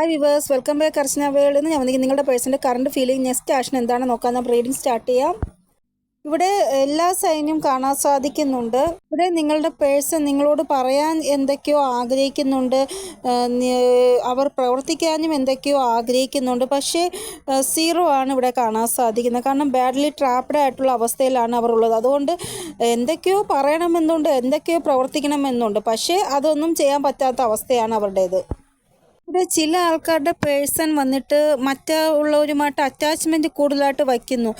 Hi viewers welcome back Archana world എന്ന് ഞാൻ വന്നിരിക്കും നിങ്ങളുടെ പേഴ്സന്റെ കറണ്ട് ഫീലിംഗ് നെക്സ്റ്റ് ആക്ഷൻ എന്താണെന്ന് നോക്കാം. നമുക്ക് റീഡിംഗ് സ്റ്റാർട്ട് ചെയ്യാം. ഇവിടെ എല്ലാ സൈനും കാണാൻ സാധിക്കുന്നുണ്ട്. ഇവിടെ നിങ്ങളുടെ പേഴ്സൺ നിങ്ങളോട് പറയാൻ എന്തൊക്കെയോ ആഗ്രഹിക്കുന്നുണ്ട്. അവർ പ്രവർത്തിക്കാനും എന്തൊക്കെയോ ആഗ്രഹിക്കുന്നുണ്ട്. പക്ഷേ സീറോ ആണ് ഇവിടെ കാണാൻ സാധിക്കുന്നത്. കാരണം ബാഡ്ലി ട്രാപ്ഡ് ആയിട്ടുള്ള അവസ്ഥയിലാണ് അവർ ഉള്ളത്. അതുകൊണ്ട് എന്തൊക്കെയോ പറയണമെന്നുണ്ട് എന്തൊക്കെയോ പ്രവർത്തിക്കണമെന്നുണ്ട്. പക്ഷേ അതൊന്നും ചെയ്യാൻ പറ്റാത്ത അവസ്ഥയാണ് അവരുടേത്. ഇവിടെ ചില ആൾക്കാരുടെ പേഴ്സൺ വന്നിട്ട് മറ്റുള്ളവരുമായിട്ട് അറ്റാച്ച്മെന്റ് കൂടുതലായിട്ട് വയ്ക്കുന്നു.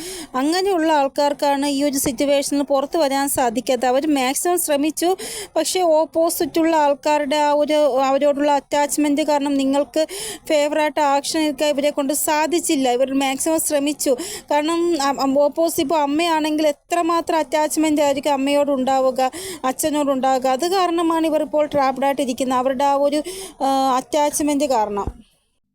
അങ്ങനെയുള്ള ആൾക്കാർക്കാണ് ഈ ഒരു സിറ്റുവേഷനിൽ പുറത്ത് വരാൻ സാധിക്കാത്തത്. അവർ മാക്സിമം ശ്രമിച്ചു. പക്ഷേ ഓപ്പോസിറ്റുള്ള ആൾക്കാരുടെ ആ ഒരു അവരോടുള്ള അറ്റാച്ച്മെന്റ് കാരണം നിങ്ങൾക്ക് ഫേവറായിട്ട് ആക്ഷൻ എടുക്കാൻ ഇവരെ കൊണ്ട് സാധിച്ചില്ല. ഇവർ മാക്സിമം ശ്രമിച്ചു. കാരണം ഓപ്പോസിറ്റ് ഇപ്പോൾ അമ്മയാണെങ്കിൽ എത്രമാത്രം അറ്റാച്ച്മെന്റ് ആയിരിക്കും അമ്മയോട് ഉണ്ടാവുക അച്ഛനോട് ഉണ്ടാവുക. അത് കാരണമാണ് ഇവർ ഇപ്പോൾ ട്രാപ്ഡായിട്ടിരിക്കുന്നത് അവരുടെ ആ ഒരു അറ്റാച്ച്മെന്റ് കാരണം.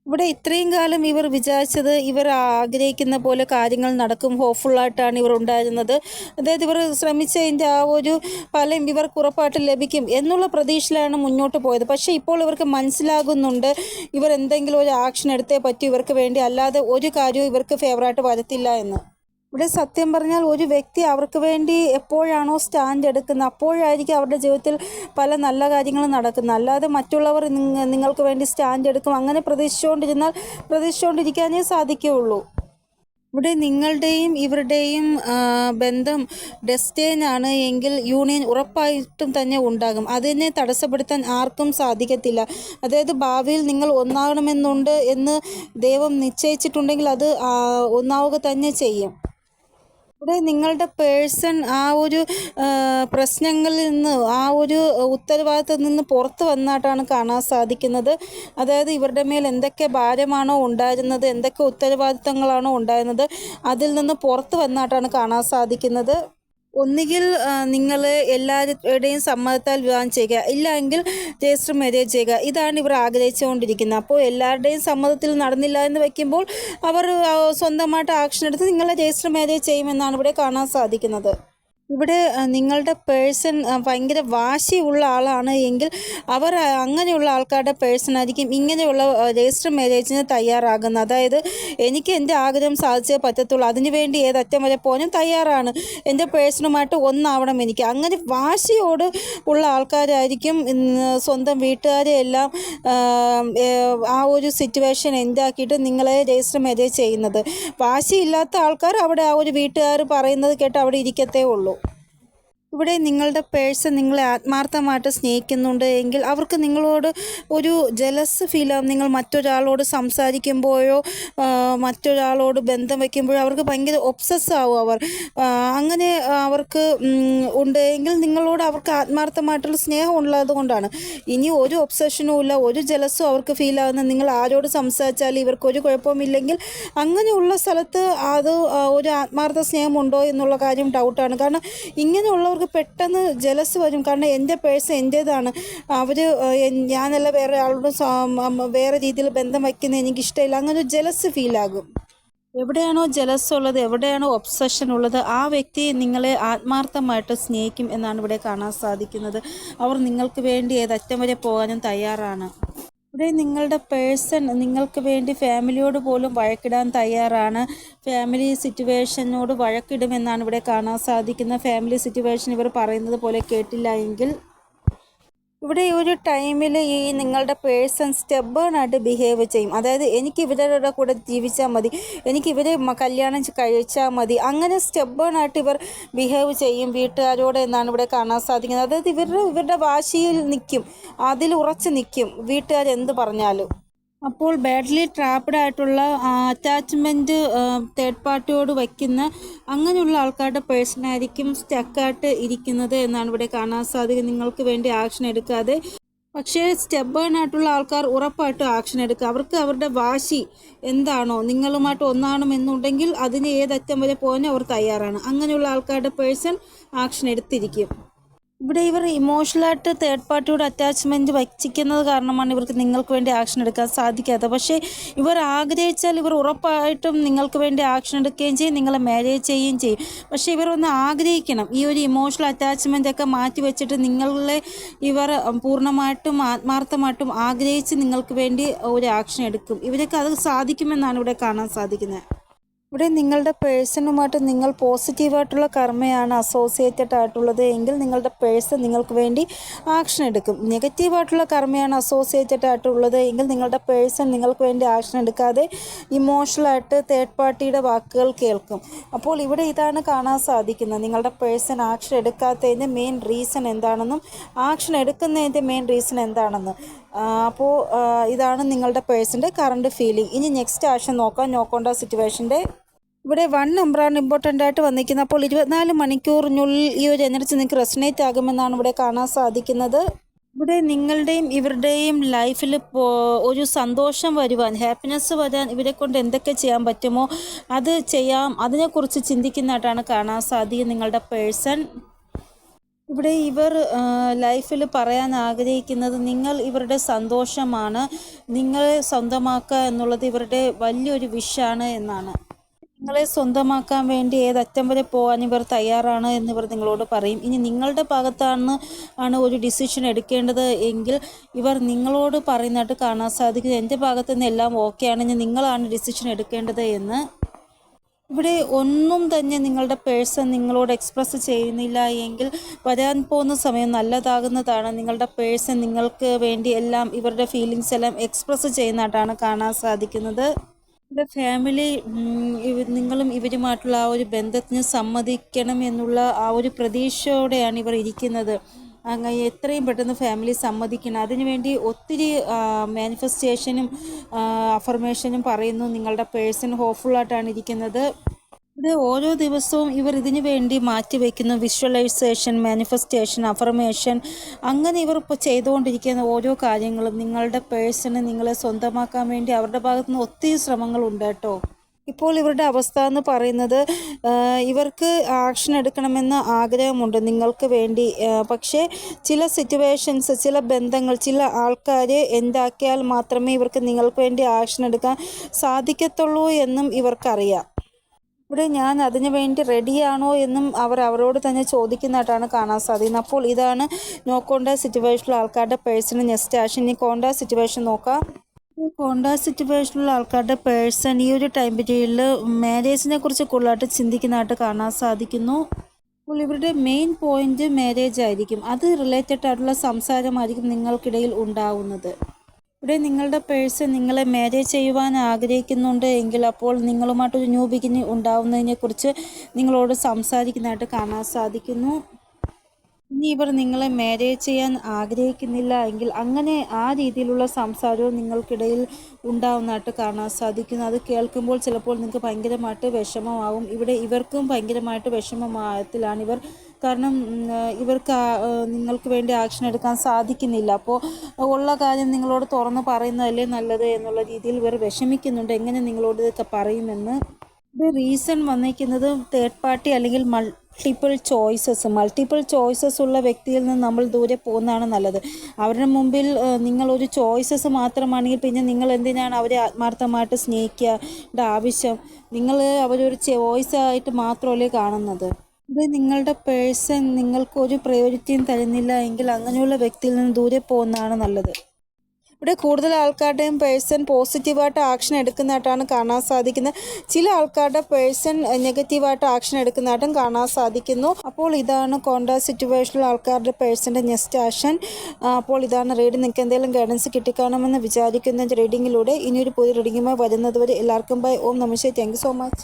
ഇവിടെ ഇത്രയും കാലം ഇവർ വിചാരിച്ചത് ഇവർ ആഗ്രഹിക്കുന്ന പോലെ കാര്യങ്ങൾ നടക്കും ഹോപ്പ്ഫുള്ളായിട്ടാണ് ഇവർ ഉണ്ടായിരുന്നത്. അതായത് ഇവർ ശ്രമിച്ചതിന്റെ ആ ഒരു ഫലം ഇവർക്ക് ഉറപ്പായിട്ട് ലഭിക്കും എന്നുള്ള പ്രതീക്ഷയിലാണ് മുന്നോട്ട് പോയത്. പക്ഷേ ഇപ്പോൾ ഇവർക്ക് മനസ്സിലാകുന്നുണ്ട് ഇവർ എന്തെങ്കിലും ഒരു ആക്ഷൻ എടുത്തേ പറ്റൂ ഇവർക്ക് വേണ്ടി അല്ലാതെ ഒരു കാര്യവും ഇവർക്ക് ഫേവറായിട്ട് വരത്തില്ല എന്ന്. ഇവിടെ സത്യം പറഞ്ഞാൽ ഒരു വ്യക്തി അവർക്ക് വേണ്ടി എപ്പോഴാണോ സ്റ്റാൻഡ് എടുക്കുന്നത് അപ്പോഴായിരിക്കും അവരുടെ ജീവിതത്തിൽ പല നല്ല കാര്യങ്ങളും നടക്കുന്നത്. അല്ലാതെ മറ്റുള്ളവർ നിങ്ങൾക്ക് വേണ്ടി സ്റ്റാൻഡ് എടുക്കും അങ്ങനെ പ്രതീക്ഷിച്ചുകൊണ്ടിരുന്നാൽ പ്രതീക്ഷിച്ചുകൊണ്ടിരിക്കാനേ സാധിക്കുകയുള്ളൂ. ഇവിടെ നിങ്ങളുടെയും ഇവരുടെയും ബന്ധം ഡെസ്റ്റൈനാണ് എങ്കിൽ യൂണിയൻ ഉറപ്പായിട്ടും തന്നെ ഉണ്ടാകും. അതിനെ തടസ്സപ്പെടുത്താൻ ആർക്കും സാധിക്കത്തില്ല. അതായത് ഭാവിയിൽ നിങ്ങൾ ഒന്നാകണമെന്നുണ്ട് എന്ന് ദൈവം നിശ്ചയിച്ചിട്ടുണ്ടെങ്കിൽ അത് ഒന്നാവുക തന്നെ ചെയ്യും. ഇവിടെ നിങ്ങളുടെ പേഴ്സൺ ആ ഒരു പ്രശ്നങ്ങളിൽ നിന്ന് ആ ഒരു ഉത്തരവാദിത്തത്തിൽ നിന്ന് പുറത്ത് വന്നായിട്ടാണ് കാണാൻ സാധിക്കുന്നത്. അതായത് ഇവരുടെ മേൽ എന്തൊക്കെ ഭാരമാണോ ഉണ്ടായിരുന്നത് എന്തൊക്കെ ഉത്തരവാദിത്തങ്ങളാണോ ഉണ്ടായിരുന്നത് അതിൽ നിന്ന് പുറത്ത് വന്നായിട്ടാണ് കാണാൻ സാധിക്കുന്നത്. ഒന്നുകിൽ നിങ്ങൾ എല്ലാവരുടെയും സമ്മതത്താൽ വിവാഹം ചെയ്യുക ഇല്ലെങ്കിൽ രജിസ്റ്റർ മാരേജ് ചെയ്യുക. ഇതാണ് ഇവർ ആഗ്രഹിച്ചുകൊണ്ടിരിക്കുന്നത്. അപ്പോൾ എല്ലാവരുടെയും സമ്മതത്തിൽ നടന്നില്ല എന്ന് വയ്ക്കുമ്പോൾ അവർ സ്വന്തമായിട്ട് ആക്ഷൻ എടുത്ത് നിങ്ങളെ രജിസ്റ്റർ മാരേജ് ചെയ്യുമെന്നാണ് ഇവിടെ കാണാൻ സാധിക്കുന്നത്. ഇവിടെ നിങ്ങളുടെ പേഴ്സൺ ഭയങ്കര വാശിയുള്ള ആളാണ് എങ്കിൽ അവർ അങ്ങനെയുള്ള ആൾക്കാരുടെ പേഴ്സൺ ആയിരിക്കും ഇങ്ങനെയുള്ള രജിസ്റ്റർ മാരേജിന് തയ്യാറാകുന്നത്. അതായത് എനിക്ക് എന്റെ ആഗ്രഹം സാധിച്ചേ പറ്റത്തുള്ളൂ. അതിനു വേണ്ടി ഏതറ്റം വരെ പോകാനും തയ്യാറാണ്. എന്റെ പേഴ്സണുമായിട്ട് ഒന്നാവണം എനിക്ക്. അങ്ങനെ വാശിയോട് ഉള്ള ആൾക്കാരായിരിക്കും സ്വന്തം വീട്ടുകാരെ എല്ലാം ആ ഒരു സിറ്റുവേഷൻ എന്താക്കിയിട്ട് നിങ്ങളെ രജിസ്റ്റർ മാരേജ് ചെയ്യുന്നത്. വാശിയില്ലാത്ത ആൾക്കാർ അവിടെ ആ ഒരു വീട്ടുകാർ പറയുന്നത് കേട്ട് അവിടെ ഇരിക്കത്തേ ഉള്ളൂ. ഇവിടെ നിങ്ങളുടെ പേഴ്സൺ നിങ്ങളെ ആത്മാർത്ഥമായിട്ട് സ്നേഹിക്കുന്നുണ്ട് എങ്കിൽ അവർക്ക് നിങ്ങളോട് ഒരു ജലസ് ഫീലാകും നിങ്ങൾ മറ്റൊരാളോട് സംസാരിക്കുമ്പോഴോ മറ്റൊരാളോട് ബന്ധം വയ്ക്കുമ്പോഴോ അവർക്ക് ഭയങ്കര ഒബ്സസ് ആവും അവർ. അങ്ങനെ അവർക്ക് ഉണ്ട് എങ്കിൽ നിങ്ങളോട് അവർക്ക് ആത്മാർത്ഥമായിട്ടുള്ള സ്നേഹം ഉള്ളത് കൊണ്ടാണ്. ഇനി ഒരു ഒബ്സഷനും ഇല്ല ഒരു ജലസും അവർക്ക് ഫീൽ ആകുന്ന നിങ്ങൾ ആരോട് സംസാരിച്ചാലും ഇവർക്ക് ഒരു കുഴപ്പമില്ലെങ്കിൽ അങ്ങനെയുള്ള സ്ഥലത്ത് അത് ഒരു ആത്മാർത്ഥ സ്നേഹമുണ്ടോ എന്നുള്ള കാര്യം ഡൗട്ടാണ് കാരണം ഇങ്ങനെയുള്ളവർക്ക് പെട്ടെന്ന് ജലസ് വരും. കാരണം എന്റെ പേഴ്സ് എന്റേതാണ്. അവർ ഞാനല്ല വേറെ ആളോട് വേറെ രീതിയിൽ ബന്ധം വയ്ക്കുന്നത് എനിക്കിഷ്ടമില്ല. അങ്ങനെ ഒരു ജലസ് ഫീലാകും എവിടെയാണോ ജലസ് ഉള്ളത് എവിടെയാണോ ഒബ്സഷൻ ഉള്ളത് ആ വ്യക്തി നിങ്ങളെ ആത്മാർത്ഥമായിട്ട് സ്നേഹിക്കും എന്നാണ് ഇവിടെ കാണാൻ സാധിക്കുന്നത്. അവർ നിങ്ങൾക്ക് വേണ്ടി ഏതറ്റം വരെ പോകാനും തയ്യാറാണ്. ഇവിടെ നിങ്ങളുടെ പേഴ്സൺ നിങ്ങൾക്ക് വേണ്ടി ഫാമിലിയോട് പോലും വഴക്കിടാൻ തയ്യാറാണ്. ഫാമിലി സിറ്റുവേഷനോട് വഴക്കിടുമെന്നാണ് ഇവിടെ കാണാൻ സാധിക്കുന്നത്. ഫാമിലി സിറ്റുവേഷൻ ഇവർ പറയുന്നത് പോലെ കേട്ടില്ല എങ്കിൽ ഇവിടെ ഒരു ടൈമിൽ ഈ നിങ്ങളുടെ പേഴ്സൺ സ്റ്റെബേണായിട്ട് ബിഹേവ് ചെയ്യും. അതായത് എനിക്ക് ഇവരുടെ കൂടെ ജീവിച്ചാൽ മതി. എനിക്ക് ഇവരെ കല്യാണം കഴിച്ചാൽ മതി. അങ്ങനെ സ്റ്റെബേണായിട്ട് ഇവർ ബിഹേവ് ചെയ്യും വീട്ടുകാരോട് എന്നാണ് ഇവിടെ കാണാൻ സാധിക്കുന്നത്. അതായത് ഇവരുടെ ഇവരുടെ വാശിയിൽ നിൽക്കും അതിൽ ഉറച്ച് നിൽക്കും വീട്ടുകാർ എന്ത് പറഞ്ഞാലും. അപ്പോൾ ബാഡ്ലി ട്രാപ്ഡ് ആയിട്ടുള്ള അറ്റാച്ച്മെന്റ് തേർഡ് പാർട്ടിയോട് വയ്ക്കുന്ന അങ്ങനെയുള്ള ആൾക്കാരുടെ പേഴ്സണായിരിക്കും സ്റ്റക്കായിട്ട് ഇരിക്കുന്നത് എന്നാണ് ഇവിടെ കാണാൻ സാധിക്കുക നിങ്ങൾക്ക് വേണ്ടി ആക്ഷൻ എടുക്കാതെ. പക്ഷേ സ്റ്റെബേൺ ആയിട്ടുള്ള ആൾക്കാർ ഉറപ്പായിട്ടും ആക്ഷൻ എടുക്കുക അവർക്ക് അവരുടെ വാശി എന്താണോ നിങ്ങളുമായിട്ട് ഒന്നാണെന്നുണ്ടെങ്കിൽ അതിന് ഏതറ്റം വരെ പോകാൻ അവർ തയ്യാറാണ്. അങ്ങനെയുള്ള ആൾക്കാരുടെ പേഴ്സൺ ആക്ഷൻ എടുത്തിരിക്കും. ഇവിടെ ഇവർ ഇമോഷണലായിട്ട് തേർഡ് പാർട്ടിയോട് അറ്റാച്ച്മെന്റ് വച്ചിക്കുന്നത് കാരണമാണ് ഇവർക്ക് നിങ്ങൾക്ക് വേണ്ടി ആക്ഷൻ എടുക്കാൻ സാധിക്കാത്തത്. പക്ഷേ ഇവർ ആഗ്രഹിച്ചാൽ ഇവർ ഉറപ്പായിട്ടും നിങ്ങൾക്ക് വേണ്ടി ആക്ഷൻ എടുക്കുകയും ചെയ്യും നിങ്ങളെ മാരേജ് ചെയ്യുകയും ചെയ്യും. പക്ഷേ ഇവർ ഒന്ന് ആഗ്രഹിക്കണം. ഈ ഒരു ഇമോഷണൽ അറ്റാച്ച്മെന്റ് ഒക്കെ മാറ്റി വെച്ചിട്ട് നിങ്ങളെ ഇവർ പൂർണമായിട്ടും ആത്മാർത്ഥമായിട്ടും ആഗ്രഹിച്ച് നിങ്ങൾക്ക് വേണ്ടി ഒരു ആക്ഷൻ എടുക്കും. ഇവരൊക്കെ അത് സാധിക്കുമെന്നാണ് ഇവിടെ കാണാൻ സാധിക്കുന്നത്. ഇവിടെ നിങ്ങളുടെ പേഴ്സണുമായിട്ട് നിങ്ങൾ പോസിറ്റീവായിട്ടുള്ള കർമ്മയാണ് അസോസിയേറ്റഡ് ആയിട്ടുള്ളത് എങ്കിൽ നിങ്ങളുടെ പേഴ്സൺ നിങ്ങൾക്ക് വേണ്ടി ആക്ഷൻ എടുക്കും നെഗറ്റീവായിട്ടുള്ള കർമ്മയാണ് അസോസിയേറ്റഡ് ആയിട്ടുള്ളത് എങ്കിൽ നിങ്ങളുടെ പേഴ്സൺ നിങ്ങൾക്ക് വേണ്ടി ആക്ഷൻ എടുക്കാതെ ഇമോഷണലായിട്ട് തേർഡ് പാർട്ടിയുടെ വാക്കുകൾ കേൾക്കും. അപ്പോൾ ഇവിടെ ഇതാണ് കാണാൻ സാധിക്കുന്നത്. നിങ്ങളുടെ പേഴ്സൺ ആക്ഷൻ എടുക്കാത്തതിന്റെ മെയിൻ റീസൺ എന്താണെന്നും ആക്ഷൻ എടുക്കുന്നതിന്റെ മെയിൻ റീസൺ എന്താണെന്ന് അപ്പോൾ ഇതാണ് നിങ്ങളുടെ പേഴ്സന്റെ കറണ്ട് ഫീലിംഗ് ഇനി നെക്സ്റ്റ് ആക്ഷൻ നോക്കാം. നോക്കോണ്ട സിറ്റുവേഷന്റെ ഇവിടെ വൺ നമ്പറാണ് ഇമ്പോർട്ടന്റ് ആയിട്ട് വന്നിരിക്കുന്നത്. അപ്പോൾ ഇരുപത്തിനാല് മണിക്കൂറിനുള്ളിൽ ഈ ഒരു എനർജി നിങ്ങൾക്ക് റെസനേറ്റ് ആകുമെന്നാണ് ഇവിടെ കാണാൻ സാധിക്കുന്നത്. ഇവിടെ നിങ്ങളുടെയും ഇവരുടെയും ലൈഫിൽ ഒരു സന്തോഷം വരുവാൻ ഹാപ്പിനെസ് വരാൻ ഇവരെ കൊണ്ട് എന്തൊക്കെ ചെയ്യാൻ പറ്റുമോ അത് ചെയ്യാം. അതിനെക്കുറിച്ച് ചിന്തിക്കുന്നതായിട്ടാണ് കാണാൻ സാധിക്കുക നിങ്ങളുടെ പേഴ്സൺ ഇവിടെ ഇവർ ലൈഫിൽ പറയാൻ ആഗ്രഹിക്കുന്നത് നിങ്ങൾ ഇവരുടെ സന്തോഷമാണ്. നിങ്ങളെ സ്വന്തമാക്കുക എന്നുള്ളത് ഇവരുടെ വലിയൊരു വിഷാണ് എന്നാണ്. നിങ്ങളെ സ്വന്തമാക്കാൻ വേണ്ടി ഏതറ്റം വരെ പോകാൻ ഇവർ തയ്യാറാണ് എന്ന് എന്നിവർ നിങ്ങളോട് പറയും. ഇനി നിങ്ങളുടെ ഭാഗത്താണ് ആണ് ഒരു ഡിസിഷൻ എടുക്കേണ്ടത് എങ്കിൽ ഇവർ നിങ്ങളോട് പറയുന്നതായിട്ട് കാണാൻ സാധിക്കും. എന്റെ ഭാഗത്തു നിന്ന് എല്ലാം ഓക്കെയാണ് ഇനി നിങ്ങളാണ് ഡിസിഷൻ എടുക്കേണ്ടത് എന്ന്. ഇവിടെ ഒന്നും തന്നെ നിങ്ങളുടെ പേഴ്സൺ നിങ്ങളോട് എക്സ്പ്രസ് ചെയ്യുന്നില്ല എങ്കിൽ വരാൻ പോകുന്ന സമയം നല്ലതാകുന്നതാണ്. നിങ്ങളുടെ പേഴ്സൺ നിങ്ങൾക്ക് വേണ്ടി എല്ലാം ഇവരുടെ ഫീലിങ്സ് എല്ലാം എക്സ്പ്രസ് ചെയ്യുന്നതായിട്ടാണ് കാണാൻ സാധിക്കുന്നത്. ഇവിടെ ഫാമിലി നിങ്ങളും ഇവരുമായിട്ടുള്ള ആ ഒരു ബന്ധത്തിന് സമ്മതിക്കണം എന്നുള്ള ആ ഒരു പ്രതീക്ഷയോടെയാണ് ഇവർ ഇരിക്കുന്നത്. അങ്ങനെ എത്രയും പെട്ടെന്ന് ഫാമിലി സമ്മതിക്കണം. അതിനുവേണ്ടി ഒത്തിരി മാനിഫെസ്റ്റേഷനും അഫർമേഷനും പറയുന്നു. നിങ്ങളുടെ പേഴ്സൺ ഹോപ്പ്ഫുള്ളായിട്ടാണ് ഇരിക്കുന്നത്. ഇത് ഓരോ ദിവസവും ഇവർ ഇതിനു വേണ്ടി മാറ്റിവെക്കുന്നു വിഷ്വലൈസേഷൻ മാനിഫെസ്റ്റേഷൻ അഫർമേഷൻ അങ്ങനെ ഇവർ ഇപ്പോൾ ചെയ്തുകൊണ്ടിരിക്കുന്ന ഓരോ കാര്യങ്ങളും നിങ്ങളുടെ പേഴ്സണ് നിങ്ങളെ സ്വന്തമാക്കാൻ വേണ്ടി അവരുടെ ഭാഗത്തു നിന്ന് ഒത്തിരി ശ്രമങ്ങളുണ്ട് കേട്ടോ. ഇപ്പോൾ ഇവരുടെ അവസ്ഥ എന്ന് പറയുന്നത് ഇവർക്ക് ആക്ഷൻ എടുക്കണമെന്ന് ആഗ്രഹമുണ്ട് നിങ്ങൾക്ക് വേണ്ടി. പക്ഷേ ചില സിറ്റുവേഷൻസ് ചില ബന്ധങ്ങൾ ചില ആൾക്കാർ എന്താക്കിയാൽ മാത്രമേ ഇവർക്ക് നിങ്ങൾക്ക് വേണ്ടി ആക്ഷൻ എടുക്കാൻ സാധിക്കത്തുള്ളൂ എന്നും ഇവർക്കറിയാം. ഇവിടെ ഞാൻ അതിനു വേണ്ടി റെഡിയാണോ എന്നും അവർ അവരോട് തന്നെ ചോദിക്കുന്നതായിട്ടാണ് കാണാൻ സാധിക്കുന്നത്. അപ്പോൾ ഇതാണ് നോ കോണ്ടാ സിറ്റുവേഷനിലുള്ള ആൾക്കാരുടെ പേഴ്സണൽ നെക്സ്റ്റ് ആക്ഷൻ ഇനി കോണ്ടാ സിറ്റുവേഷൻ നോക്കാം. കോണ്ടാ സിറ്റുവേഷനിലുള്ള ആൾക്കാരുടെ പേഴ്സൺ ഈ ഒരു ടൈം പീരീഡിൽ മാരേജിനെ കുറിച്ച് കൂടുതലായിട്ട് ചിന്തിക്കുന്നതായിട്ട് കാണാൻ സാധിക്കുന്നു. അപ്പോൾ ഇവരുടെ മെയിൻ പോയിന്റ് മാരേജ് ആയിരിക്കും. അത് റിലേറ്റഡ് ആയിട്ടുള്ള സംസാരമായിരിക്കും നിങ്ങൾക്കിടയിൽ ഉണ്ടാവുന്നത്. ഇവിടെ നിങ്ങളുടെ പേഴ്സ് നിങ്ങളെ മാരേജ് ചെയ്യുവാൻ ആഗ്രഹിക്കുന്നുണ്ട് എങ്കിൽ അപ്പോൾ നിങ്ങളുമായിട്ടൊരു ന്യൂ ബിഗിനിങ് ഉണ്ടാവുന്നതിനെക്കുറിച്ച് നിങ്ങളോട് സംസാരിക്കുന്നതായിട്ട് കാണാൻ സാധിക്കുന്നു. ഇനി ഇവർ നിങ്ങളെ മാരേജ് ചെയ്യാൻ ആഗ്രഹിക്കുന്നില്ല എങ്കിൽ അങ്ങനെ ആ രീതിയിലുള്ള സംസാരവും നിങ്ങൾക്കിടയിൽ ഉണ്ടാവുന്നതായിട്ട് കാണാൻ സാധിക്കുന്നു. അത് കേൾക്കുമ്പോൾ ചിലപ്പോൾ നിങ്ങൾക്ക് ഭയങ്കരമായിട്ട് വിഷമമാവും. ഇവിടെ ഇവർക്കും ഭയങ്കരമായിട്ട് വിഷമമായത്തിലാണ് ഇവർ കാരണം ഇവർക്ക് നിങ്ങൾക്ക് വേണ്ടി ആക്ഷൻ എടുക്കാൻ സാധിക്കുന്നില്ല. അപ്പോൾ ഉള്ള കാര്യം നിങ്ങളോട് തുറന്ന് പറയുന്നതല്ലേ നല്ലത് എന്നുള്ള രീതിയിൽ ഇവർ വിഷമിക്കുന്നുണ്ട്. എങ്ങനെ നിങ്ങളോട് ഇതൊക്കെ പറയുമെന്ന്. ഇത് റീസൺ വന്നിരിക്കുന്നത് തേർഡ് പാർട്ടി അല്ലെങ്കിൽ മൾട്ടിപ്പിൾ ചോയ്സസ് മൾട്ടിപ്പിൾ ചോയ്സസ് ഉള്ള വ്യക്തിയിൽ നിന്ന് നമ്മൾ ദൂരെ പോകുന്നതാണ് നല്ലത്. അവരുടെ മുമ്പിൽ നിങ്ങളൊരു ചോയ്സസ് മാത്രമാണെങ്കിൽ പിന്നെ നിങ്ങൾ എന്തിനാണ് അവരെ ആത്മാർത്ഥമായിട്ട് സ്നേഹിക്കേണ്ട ആവശ്യം? നിങ്ങൾ അവരൊരു ചോയ്സ് ആയിട്ട് മാത്രമല്ലേ കാണുന്നത്. ഇത് നിങ്ങളുടെ പേഴ്സൺ നിങ്ങൾക്ക് ഒരു പ്രയോരിറ്റിയും തരുന്നില്ല എങ്കിൽ അങ്ങനെയുള്ള വ്യക്തിയിൽ നിന്ന് ദൂരെ പോകുന്നതാണ് നല്ലത്. ഇവിടെ കൂടുതൽ ആൾക്കാരുടെയും പേഴ്സൺ പോസിറ്റീവായിട്ട് ആക്ഷൻ എടുക്കുന്നതായിട്ടാണ് കാണാൻ സാധിക്കുന്നത്. ചില ആൾക്കാരുടെ പേഴ്സൺ നെഗറ്റീവായിട്ട് ആക്ഷൻ എടുക്കുന്നതായിട്ടും കാണാൻ സാധിക്കുന്നു. അപ്പോൾ ഇതാണ് കോണ്ടാ സിറ്റുവേഷനിൽ ആൾക്കാരുടെ പേഴ്സന്റെ നെക്സ്റ്റ് ആക്ഷൻ. അപ്പോൾ ഇതാണ് റീഡിംഗ് നിങ്ങൾക്ക് എന്തെങ്കിലും ഗൈഡൻസ് കിട്ടിക്കാണമെന്ന് വിചാരിക്കുന്ന റീഡിങ്ങിലൂടെ ഇനിയൊരു പുതിയ റീഡിങ്ങുമായി വരുന്നതുവരെ എല്ലാവർക്കും ബൈ. ഓം നമസ്തേ താങ്ക് സോ മച്ച്.